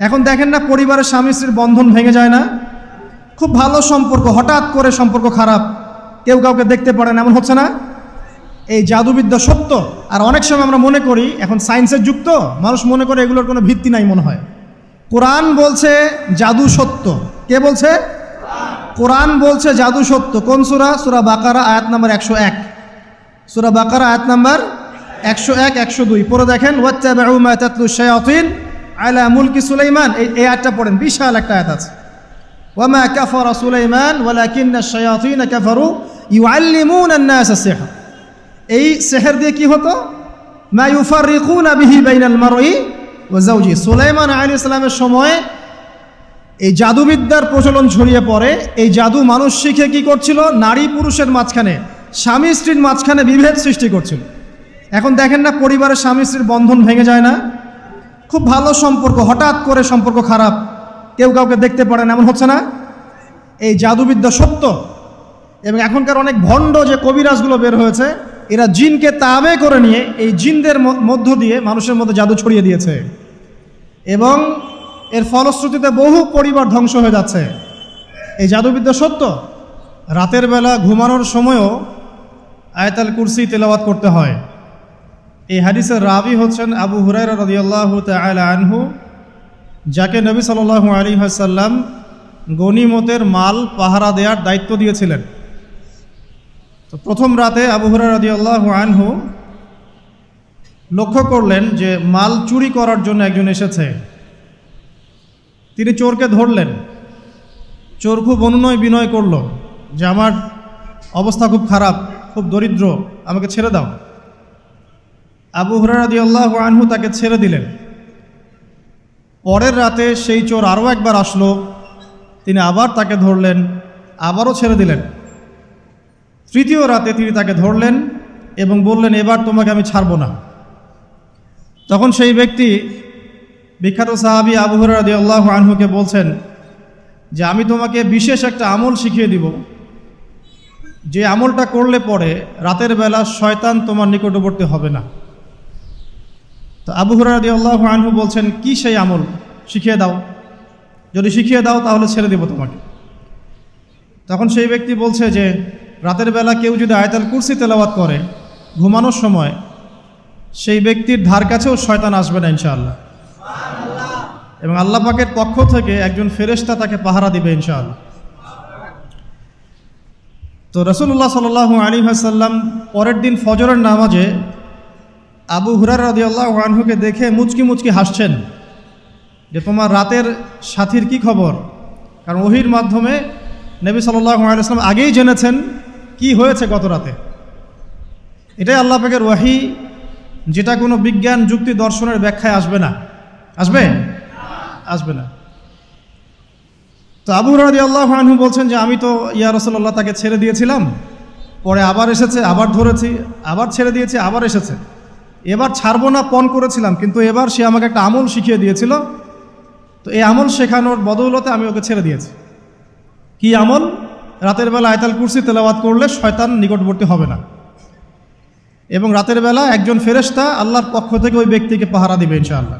এখন দেখেন না পরিবারের স্বামী স্ত্রীর বন্ধন ভেঙে যায় না। খুব ভালো সম্পর্ক, হঠাৎ করে সম্পর্ক খারাপ। কেউ কাউকে দেখতে পারে না, এমন হচ্ছে না? এই জাদুবিদ্যা সত্য। আর অনেক সময় আমরা মনে করি, এখন সায়েন্সের যুক্ত, মানুষ মনে করে এগুলোর কোনো ভিত্তি নাই মনে হয়। কোরআন বলছে জাদু সত্য। কে বলছে? কোরআন বলছে জাদু সত্য। কোন সুরা? সুরা বাকারা, আয়াত নাম্বার একশো এক। সুরা বাকারা, আয়াত নাম্বার একশো এক, একশো দুই। পরে দেখেন, ওয়াত্তাবাউ মা তাতলু আলা মুলকি সুলাইমান। এই এই আয়াতটা পড়েন, বিশাল একটা আয়াত আছে। ওয়ামা কাফারা সুলাইমান, ওয়ালাকিন্না শায়াতিন কাফারু ইউআল্লিমুনা আন-নাস সিহর। এই সেহের দিয়ে কি হতো? মা ইউফাররিকুনা বিহি বাইনাল মারই ওয়া যাওজি। সুলাইমান আলাইহিস সালামের সময় এই জাদুবিদ্যার প্রচলন ছড়িয়ে পড়ে। এই জাদু মানুষ শিখে কি করছিল? নারী পুরুষের মাঝখানে, স্বামী স্ত্রীর মাঝখানে বিভেদ সৃষ্টি করছিল। এখন দেখেন না, পরিবারের স্বামী স্ত্রীর বন্ধন ভেঙে যায় না? খুব ভালো সম্পর্ক, হঠাৎ করে সম্পর্ক খারাপ। কেউ কাউকে দেখতে পারে না, এমন হচ্ছে না? এই জাদুবিদ্যা সত্য। এবং এখনকার অনেক ভণ্ড যে কবিরাজগুলো বের হয়েছে, এরা জিনকে তাবে করে নিয়ে এই জিনদের মধ্য দিয়ে মানুষের মধ্যে জাদু ছড়িয়ে দিয়েছে। এবং এর ফলশ্রুতিতে বহু পরিবার ধ্বংস হয়ে যাচ্ছে। এই জাদুবিদ্যা সত্য। রাতের বেলা ঘুমানোর সময়ও আয়তাল কুরসি তেলাওয়াত করতে হয়। এই হাদিসের রাবি হচ্ছেন আবু হুরাইরা রদিয়াল্লাহ আনহু, যাকে নবী সাল্লাল্লাহু আলী হাসাল্লাম গনিমতের মাল পাহারা দেওয়ার দায়িত্ব দিয়েছিলেন। তো প্রথম রাতে আবু হুরাই রদিয়াল্লাহ আনহু লক্ষ্য করলেন যে মাল চুরি করার জন্য একজন এসেছে। তিনি চোরকে ধরলেন। চোর খুব অনুনয় বিনয় করল যে, আমার অবস্থা খুব খারাপ, খুব দরিদ্র, আমাকে ছেড়ে দাও। আবু হুরারাদি আল্লাহ আনহু তাকে ছেড়ে দিলেন। পরের রাতে সেই চোর আরও একবার আসলো। তিনি আবার তাকে ধরলেন, আবারও ছেড়ে দিলেন। তৃতীয় রাতে তিনি তাকে ধরলেন এবং বললেন, এবার তোমাকে আমি ছাড়ব না। তখন সেই ব্যক্তি বিখ্যাত সাহাবি আবু হরাদি আল্লাহ আনহুকে বলছেন, যে আমি তোমাকে বিশেষ একটা আমল শিখিয়ে দিব। যে আমলটা করলে পরে রাতের বেলা শয়তান তোমার নিকটবর্তী হবে না। তো আবু হরাদি আল্লাহ আনহু বলছেন, কি সেই আমল? শিখিয়ে দাও। যদি শিখিয়ে দাও, তাহলে ছেড়ে দেব তোমাকে। তখন সেই ব্যক্তি বলছে যে, রাতের বেলা কেউ যদি আয়তাল কুরসি তেলাওয়াত করে, ঘুমানোর সময়, সেই ব্যক্তির ধার কাছেও শয়তান আসবে না ইনশাআল্লাহ। এবং আল্লাহ পাকের পক্ষ থেকে একজন ফেরেশতা তাকে পাহারা দিবে ইনশাআল্লাহ। তো রসুল্লাহ সাল আলী হাসাল্লাম পরের দিন ফজরের নামাজে আবু হুরার রাদি আল্লাহ আনহুকে দেখে মুচকি মুচকি হাসছেন যে তোমার রাতের সাথীর কি খবর? কারণ ওহির মাধ্যমে নবী সাল্লাহ আলাইসলাম আগেই জেনেছেন কি হয়েছে গত রাতে। এটাই আল্লাহ পাকের ওয়াহি, যেটা কোনো বিজ্ঞান যুক্তি দর্শনের ব্যাখ্যায় আসবে না। আসবে? আসবে না। তো আবু রাদি আল্লাহ আনহু বলছেন যে, আমি তো ইয়া রসল্লাহ তাকে ছেড়ে দিয়েছিলাম, পরে আবার এসেছে, আবার ধরেছি, আবার ছেড়ে দিয়েছি, আবার এসেছে। এবার ছাড়বো না, পণ করেছিলাম, কিন্তু এবার সে আমাকে একটা আমল শিখিয়ে দিয়েছিল। তো এই আমল শেখানোর বদৌলতে আমি ওকে ছেড়ে দিয়েছি। কি আমল? রাতের বেলা আয়তাল কুরসি তেলাওয়াত করলে শয়তান নিকটবর্তী হবে না। এবং রাতের বেলা একজন ফেরেস্তা আল্লাহর পক্ষ থেকে ওই ব্যক্তিকে পাহারা দিবে, ইনশাআল্লাহ।